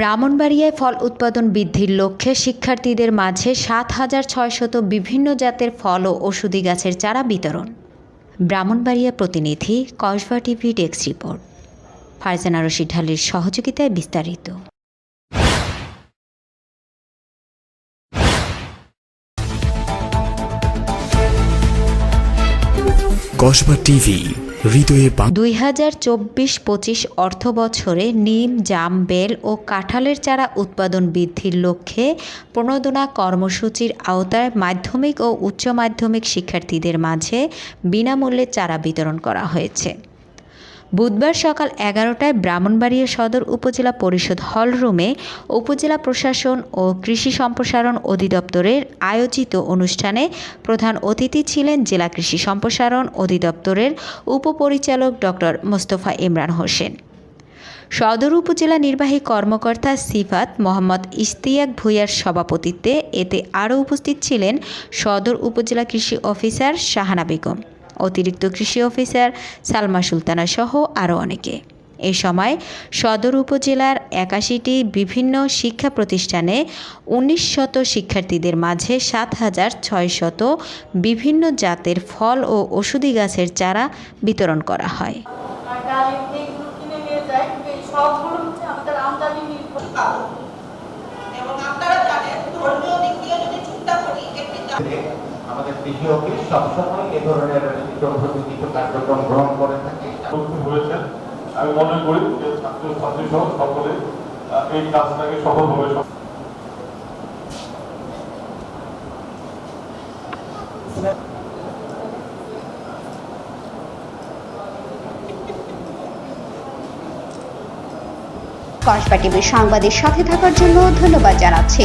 ব্রাহ্মণবাড়িয়ায় ফল উৎপাদন বৃদ্ধির লক্ষ্যে শিক্ষার্থীদের মাঝে সাত হাজার ছয়শত বিভিন্ন জাতের ফল ও ওষুধি গাছের চারা বিতরণ। ব্রাহ্মণবাড়িয়া প্রতিনিধি Kasba TV desk report. Farjana Rashid ঢালির সহযোগিতায় বিস্তারিত। কসবা টিভি হৃদয়ে দুই হাজার চব্বিশ পঁচিশ অর্থ বছরে নিম, জাম, বেল ও কাঁঠালের চারা উৎপাদন বৃদ্ধির লক্ষ্যে প্রণোদনা কর্মসূচির আওতায় মাধ্যমিক ও উচ্চ মাধ্যমিক শিক্ষার্থীদের মাঝে বিনামূল্যে চারা বিতরণ করা হয়েছে। বুধবার সকাল এগারোটায় ব্রাহ্মণবাড়িয়া সদর উপজেলা পরিষদ হলরুমে উপজেলা প্রশাসন ও কৃষি সম্প্রসারণ অধিদপ্তরের আয়োজিত অনুষ্ঠানে প্রধান অতিথি ছিলেন জেলা কৃষি সম্প্রসারণ অধিদপ্তরের উপপরিচালক ডক্টর মোস্তফা ইমরান হোসেন। সদর উপজেলা নির্বাহী কর্মকর্তা সিফাত মোহাম্মদ ইশতিয়াক ভুইয়ার সভাপতিত্বে এতে আরও উপস্থিত ছিলেন সদর উপজেলা কৃষি অফিসার শাহানা বেগম। অতিরিক্ত কৃষি অফিসার সালমা সুলতানা সহ আরও অনেকে। এ সময় সদর উপজেলার একাশিটি বিভিন্ন শিক্ষা প্রতিষ্ঠানে উনিশ শত শিক্ষার্থীদের মাঝে সাত হাজার ছয়শত বিভিন্ন জাতের ফল ও ওষুধি গাছের চারা বিতরণ করা হয়। সবগুলো হচ্ছে আমাদের আমদানি নির্ভর সবসময় এ ধরনের কিছু কার্যক্রম গ্রহণ করে থাকে। হয়েছেন। আমি মনে করি যে ছাত্র ছাত্রী সহ সকলে এই কাজটাকে সফলভাবে সম- কসবা টিভির সংবাদের সাথে থাকার জন্য ধন্যবাদ জানাচ্ছি।